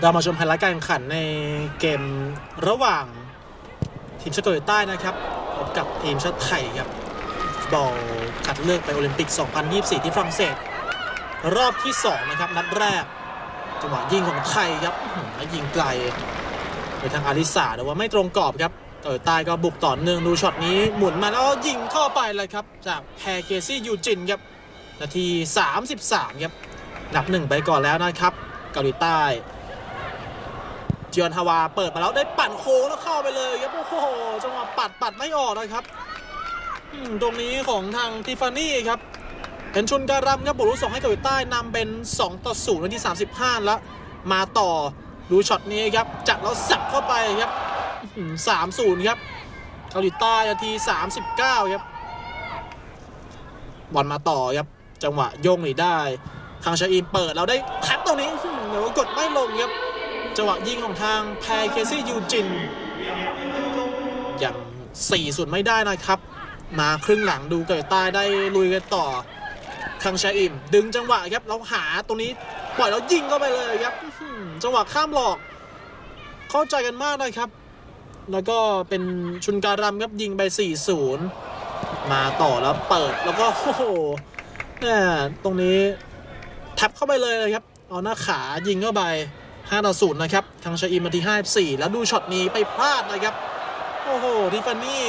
เรามาชมไฮไลท์การแข่งขันในเกมระหว่างทีมชาติเกาหลีใต้นะครับพบกับทีมชาติไทยครับบอลคัดเลือกไปโอลิมปิก 2024 ที่ฝรั่งเศส รอบที่ 2 นะครับ นัดแรก จังหวะยิงของไทยครับแล้วยิงไกลไปทางอาริสาแต่ว่าไม่ตรงกรอบครับเกาหลีใต้ก็บุกต่อเนื่องดูช็อตนี้หมุนมาแล้วยิงเข้าไปเลยครับ จากแพรเกซี่ยูจินครับนาที 33 ครับนับหนึ่งไปก่อนแล้วนะครับ เกาหลีใต้ จียนฮาวาเปิดมาแล้วได้ปั่นโค้งแล้วเข้าไปเลยครับโอ้โหจังหวะปัดปัดไม่ออกนะครับตรงนี้ของทางทิฟฟานี่ครับเป็นชุนการัมครับบุรุษส่งให้เกาหลีใต้นำเป็น 2 ต่อ0นาที35 แล้ว มาต่อดูช็อตนี้ครับ จัดแล้วสับเข้าไปครับสามศูนย์ครับเกาหลีใต้นาที 39 ครับบอลมาต่อครับ จังหวะโยงหนีได้ทางชาอินเปิดแล้วได้แท็บตรงนี้อื้อหือแต่ว่ากดไม่ลงครับ จังหวะยิงของทางแพรเคซี่ยูจินยังสี่ส่วนไม่ได้นะครับ มาครึ่งหลังดูเกิดใต้ได้ลุยกันต่อ คังชาอิม ดึงจังหวะครับแล้วหาตรงนี้ปล่อยแล้วยิงเข้าไปเลยครับจังหวะข้ามหลอก เข้าใจกันมากนะครับ แล้วก็เป็นชุนการัมครับยิงไป 4-0 มาต่อแล้วเปิดแล้วก็โอ้โหเนี่ยตรงนี้แท็บเข้าไปเลยเลยครับ เอาหน้าขายิงเข้าไป 5ต่อ0นะครับทางชาอิมมาที่ 54 แล้วดูช็อตนี้ไปพลาดนะครับ โอ้โหทิฟานี่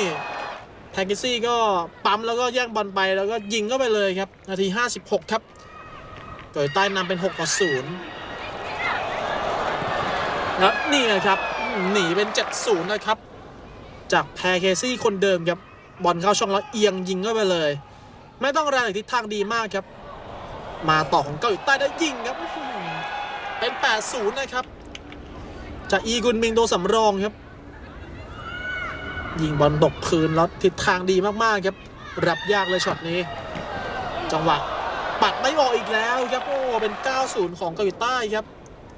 แพนกิซี่ก็ปั๊มแล้วก็แย่งบอลไปแล้วก็ยิงเข้าไปเลยครับ นาที 56 ครับเกิดใต้นำเป็น 6 ต่อ 0 แล้วนี่นะครับหนีเป็น 7-0 นะครับ จากแพเคซี่คนเดิมครับ บอลเข้าช่องแล้วเอียงยิงเข้าไปเลย ไม่ต้องแรงทิศทางดีมากครับ มาต่อของเกาหลีใต้ได้ยิงครับ เป็น 8-0 นะครับ จากอีกุนมิงโดสำรองครับ ยิงบอลตกพื้นแล้วทิศทางดีมากๆครับ รับยากเลยช็อตนี้ จังหวะปัดไม่ออกอีกแล้วครับ โอ้ เป็น 9-0 ของเกาหลีใต้ครับ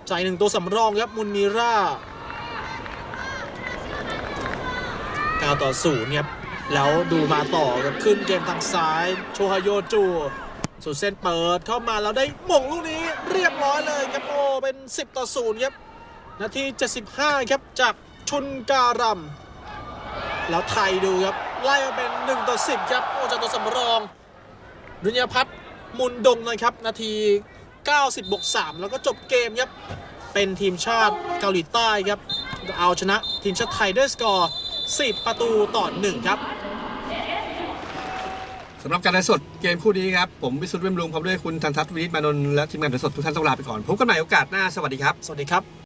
จ่ายหนึ่งตัวสำรองครับมุนมีรา9ต่อ0ครับแล้วดูมาต่อครับขึ้นเกมทางซ้าย โชฮาโยจู สุดเส้นเปิดเข้ามาแล้วได้หม่งลูกนี้เรียบร้อยเลยครับโอ้เป็น 10 ต่อ0ครับนาที 75 ครับจากชุนการัมแล้วไทยดูครับ ไล่มาเป็น 1 ต่อ 10 ครับ โอ้จากตัวสำรองดุนยพัฒน์มุนดงนะครับ นาที 90บวก3แล้วก็จบเกมครับ เป็นทีมชาติเกาหลีใต้ครับ เอาชนะทีมชาติไทยด้วยสกอร์ 10 ประตูต่อ 1 ครับ สำหรับการไลฟ์สดเกมคู่นี้ครับ ผมวิสุทธิ์เวมลุงพร้อมด้วยคุณธันทัศน์วินิตมานนท์และทีมงานไลฟ์สดทุกท่านต้องลาไปก่อนพบกันใหม่โอกาสหน้าสวัสดีครับ สวัสดีครับ